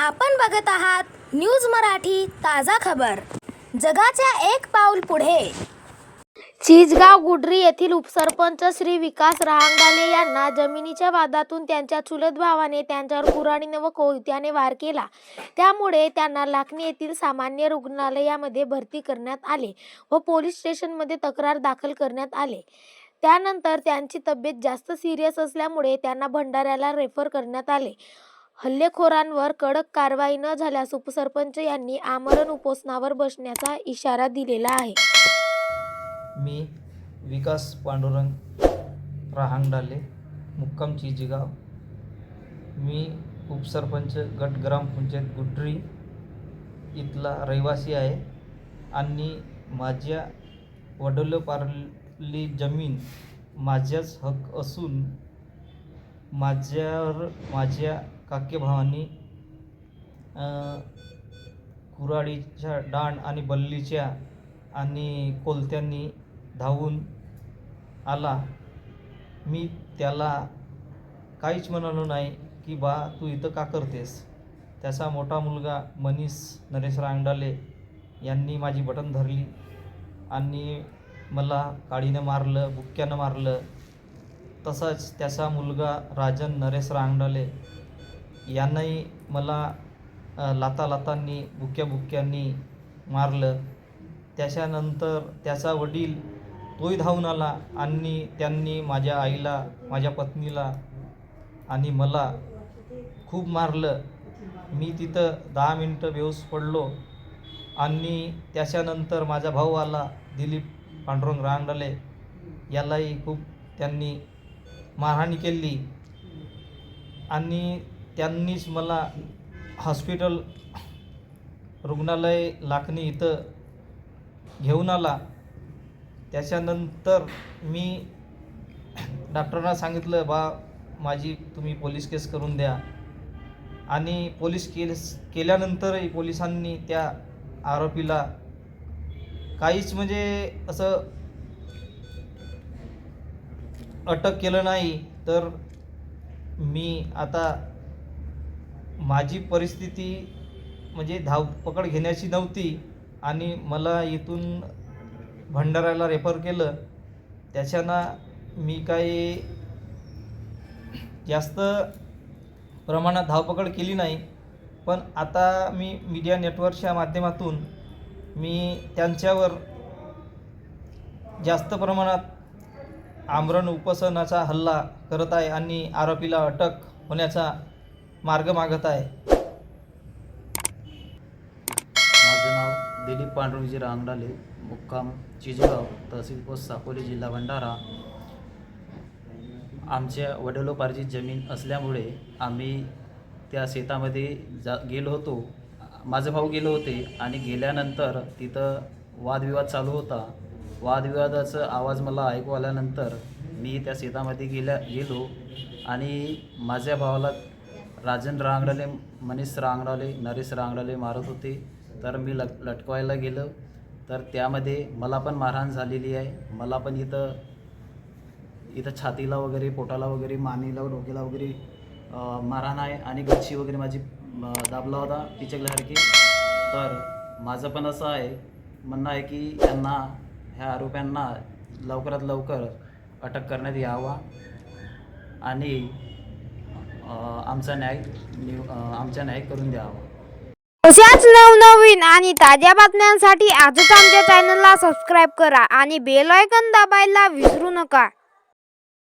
आपण बघत आहात न्यूज मराठी ताजा खबर. जगाच्या एक पाऊल पुढे. चिजगाव गुडरी येथील उपसरपंच श्री विकास रहांगाले यांना जमिनीच्या वादातून त्यांच्या चुलत भावाने त्यांच्यावर कुराणीने व कोयत्याने वार केला. त्यामुळे त्यांना लाखणी येथील सामान्य रुग्णालयामध्ये भरती करण्यात आले व पोलीस स्टेशनमध्ये तक्रार दाखल करण्यात आले. त्यानंतर त्यांची तब्येत जास्त सिरियस असल्यामुळे त्यांना भंडाऱ्याला रेफर करण्यात आले. हल्लेखोरांवर कडक कारवाई न झाल्यास उपसरपंच यांनी आमरण उपोषणावर बसण्याचा इशारा दिलेला आहे. मी विकास पांडुरंग रहांगडाले मुक्काम चिचगाव मी उपसरपंच गट ग्रामपंचायत गुड्री इथला रहिवासी आहे आणि माझ्या वडलोपार्ली जमीन माझ्याच हक असून माझ्यावर माझ्या काक्यभावांनी कुऱ्हाडीच्या डाण आणि बल्लीच्या आणि कोलत्यांनी धावून आला. मी त्याला काहीच म्हणालो नाही की बा तू इथं का करतेस त्याचा मोठा मुलगा मनीष नरेश रांगडाले यांनी माझी बटन धरली आणि मला काडीनं मारलं बुक्क्यानं मारलं. तसाच त्याचा मुलगा राजन नरेश रांगडाले यांनाही मला अ, लाता लातांनी बुक्या बुक्यांनी मारलं. त्याच्यानंतर त्याचा वडील तोही धावून आला आणि त्यांनी माझ्या आईला माझ्या पत्नीला आणि मला खूप मारलं. मी तिथं दहा मिनटं बेहूस पडलो आणि त्याच्यानंतर माझा भाऊ आला दिलीप पांडुरंग रांडले यालाही खूप त्यांनी मारहाणी केली. आणि त्यांनीच मला हॉस्पिटल रुग्णालय लाखणी इथं घेऊन आला. त्याच्यानंतर मी डॉक्टरांना सांगितलं बा माझी तुम्ही पोलीस केस करून द्या. आणि पोलीस केस केल्यानंतरही पोलिसांनी त्या आरोपीला काहीच म्हणजे असं अटक केलं नाही. तर मी आता माझी परिस्थिती म्हणजे धावपकड घेण्याची नव्हती आणि मला इथून भंडाऱ्याला रेफर केलं. त्याच्यानं मी काही जास्त प्रमाणात धावपकड केली नाही. पण आता मी मीडिया नेटवर्कच्या माध्यमातून मी त्यांच्यावर जास्त प्रमाणात आमरण उपोषणाचा हल्ला करत आहे आणि आरोपीला अटक होण्याचा मार्ग मागत आहे. माझं नाव दिलीप पांडुरंगजी रांगडाले मुक्काम चिजगाव तहसील पोस्ट साकोली जिल्हा भंडारा. आमच्या वडिलोपार्जित जमीन असल्यामुळे आम्ही त्या शेतामध्ये जा गेलो होतो. माझे भाऊ गेलो होते आणि गेल्यानंतर तिथं वादविवाद चालू होता. वादविवादाचा आवाज मला ऐकू आल्यानंतर मी त्या शेतामध्ये गेल्या गेलो आणि माझ्या भावाला राजन रांगडाले मनीष रांगडाले नरेश रांगडाले मारत होते. तर मी लट लटकवायला गेलो. तर त्यामध्ये मला पण मारहाण झालेली आहे. मला पण इथं इथं छातीला वगैरे पोटाला वगैरे मानेला डोक्याला वगैरे मारहाण आहे आणि गच्ची वगैरे माझी दाबला होता पिचकल्यासारखी तर माझं पण असं आहे म्हणणं आहे की त्यांना ह्या आरोप्यांना लवकरात लवकर अटक करण्यात यावा. आणि आमचा न्याय आमचा न्याय करून द्यावा. अशाच नवनवीन आणि ताज्या बातम्यांसाठी आजच आमच्या चॅनलला सबस्क्राईब करा आणि बेल आयकन दाबायला विसरू नका.